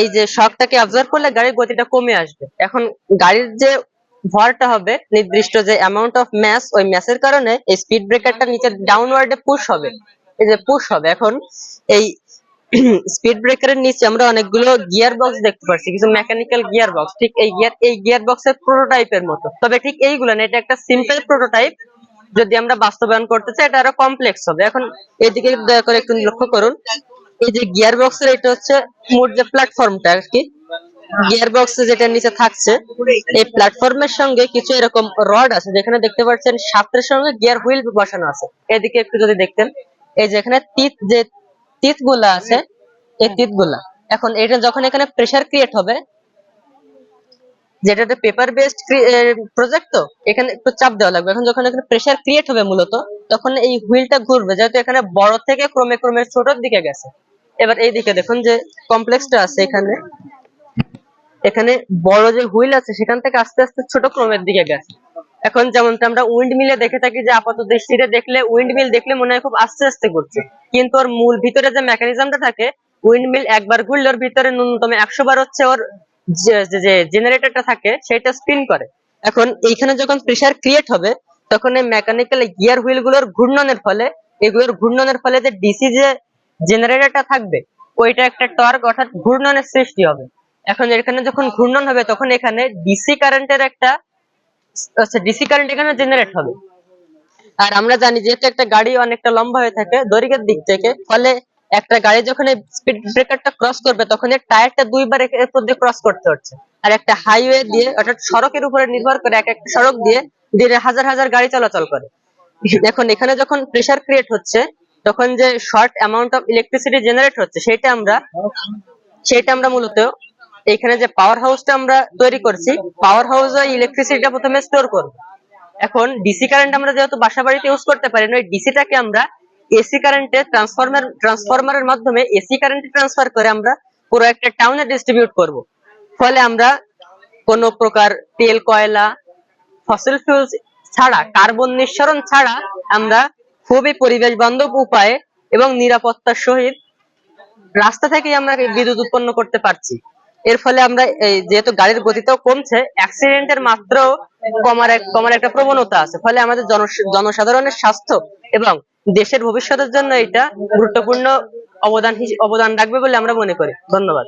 এই যে শকটাকে অবজার্ভ করলে গাড়ির গতিটা কমে আসবে? এখন গাড়ির যে ভরটা হবে, নির্দিষ্ট যে অ্যামাউন্ট অফ ম্যাস ওই ম্যাসের কারণে এই স্পিড ব্রেকারটা নিচে ডাউনওয়ার্ডে পুশ হবে। এই যে পুশ হবে। এখন এই স্পিড ব্রেকারের নিচে আমরা অনেকগুলো গিয়ার বক্স দেখতে পাচ্ছি কিছু মেকানিক্যাল গিয়ার বক্স ঠিক এই গিয়ার এই গিয়ার বক্সের প্রোটোটাইপের মতো। তবে ঠিক এইগুলো না, এটা একটা সিম্পল প্রোটোটাইপ যদি আমরা বাস্তবায়ন করতে চাই, এটা আরও কমপ্লেক্স হবে। এখন এদিকে দয়া করে একটু লক্ষ্য করুন। এই যে গিয়ার বক্সের এটা হচ্ছে মোট যে প্ল্যাটফর্মটা আর কি গিয়ার বক্সে যেটা নিচে থাকছে, এই প্ল্যাটফর্মের সঙ্গে কিছু এরকম রড আছে, যেখানে দেখতে পাচ্ছেন শাফটের সঙ্গে গিয়ার হুইল বসানো আছে। এদিকে একটু যদি দেখতেন, এই যে এখানে তিত যে তিতগুলা আছে, এই তিতগুলা এখন এটা যখন এখানে প্রেসার ক্রিয়েট হবে যেটা একটা পেপার বেসড প্রজেক্ট তো, এখানে একটু চাপ দেওয়া লাগবে। এখন যখন এখানে প্রেসার ক্রিয়েট হবে মূলত, তখন এই হুইলটা ঘুরবে, যেহেতু এখানে বড় থেকে ক্রমে ক্রমে ছোটর দিকে গেছে। এবার এই দিকে দেখুন যে কমপ্লেক্সটা আছে এখানে। এখানে বড় যে হুইল আছে, সেখান থেকে আস্তে আস্তে ছোট ক্রমের দিকে গেছে। এখন যেমনটা আমরা উইন্ড মিলে দেখে থাকি যে আপাত দৃষ্টিতে দেখলে উইন্ড মিল দেখলে মনে হয় খুব আস্তে আস্তে ঘুরছে। কিন্তু ওর মূল ভিতরে যে মেকানিজমটা থাকে উইন্ড মিল একবার ঘুরলে ওর ভিতরে ন্যূনতম একশো বার হচ্ছে ওর যে জেনারেটরটা থাকে, সেটা স্পিন করে। এখন এইখানে যখন প্রেসার ক্রিয়েট হবে, তখন এই মেকানিক্যাল গিয়ার হুইলগুলোর ঘূর্ণনের ফলে, এগুলোর ঘূর্ণনের ফলে যে ডিসি যে জেনারেটরটা থাকবে, ওইটা একটা টর্ক অর্থাৎ ঘূর্ণনের সৃষ্টি হবে। এখন এখানে যখন ঘূর্ণন হবে, তখন এখানে ডিসি কারেন্টের একটা আচ্ছা ডিসি কারেন্ট এখানে জেনারেট হবে। আর আমরা জানি যেহেতু একটা গাড়ি অনেকটা লম্বা হয়ে থাকে দৈর্ঘ্যের দিক থেকে, ফলে একটা গাড়ি যখন স্পিড ব্রেকারটা ক্রস করবে, তখন এর টায়ারটা দুইবার এর দিয়ে ক্রস করতে হচ্ছে। আর একটা হাইওয়ে দিয়ে, অর্থাৎ সড়কের উপরে নির্ভর করে এক একটা সড়ক দিয়ে দিনে হাজার হাজার গাড়ি চলাচল করে। এখন এখানে যখন প্রেসার ক্রিয়েট হচ্ছে তখন যে short amount of electricity generate হচ্ছে, সেটা আমরা সেটা আমরা মূলত এখানে যে পাওয়ার হাউসটা আমরা তৈরি করছি পাওয়ার হাউস ইলেকট্রিসিটিটা প্রথমে স্টোর করব। এখন ডিসি কারেন্ট আমরা যেহেতু বাসা বাড়িতে ইউজ করতে পারি না, ওই ডিসিটাকে আমরা এসি কারেন্টে ট্রান্সফরমার ট্রান্সফরমারের মাধ্যমে এসি কারেন্টে ট্রান্সফার করে আমরা পুরো একটা টাউনে ডিস্ট্রিবিউট করব। ফলে আমরা কোনো প্রকার তেল, কয়লা ফসিল ফুয়েলস ছাড়া কার্বন নিঃসরণ ছাড়া আমরা খুবই পরিবেশ বান্ধব উপায়ে এবং নিরাপত্তার সহিত রাস্তা থেকেই আমরা বিদ্যুৎ উৎপন্ন করতে পারছি। এর ফলে আমরা এই যেহেতু গাড়ির গতিটাও কমছে অ্যাক্সিডেন্টের মাত্রাও কমার কমার একটা প্রবণতা আছে। ফলে আমাদের জনসাধারণের স্বাস্থ্য এবং দেশের ভবিষ্যতের জন্য এটা গুরুত্বপূর্ণ অবদান অবদান রাখবে বলে আমরা মনে করি। ধন্যবাদ।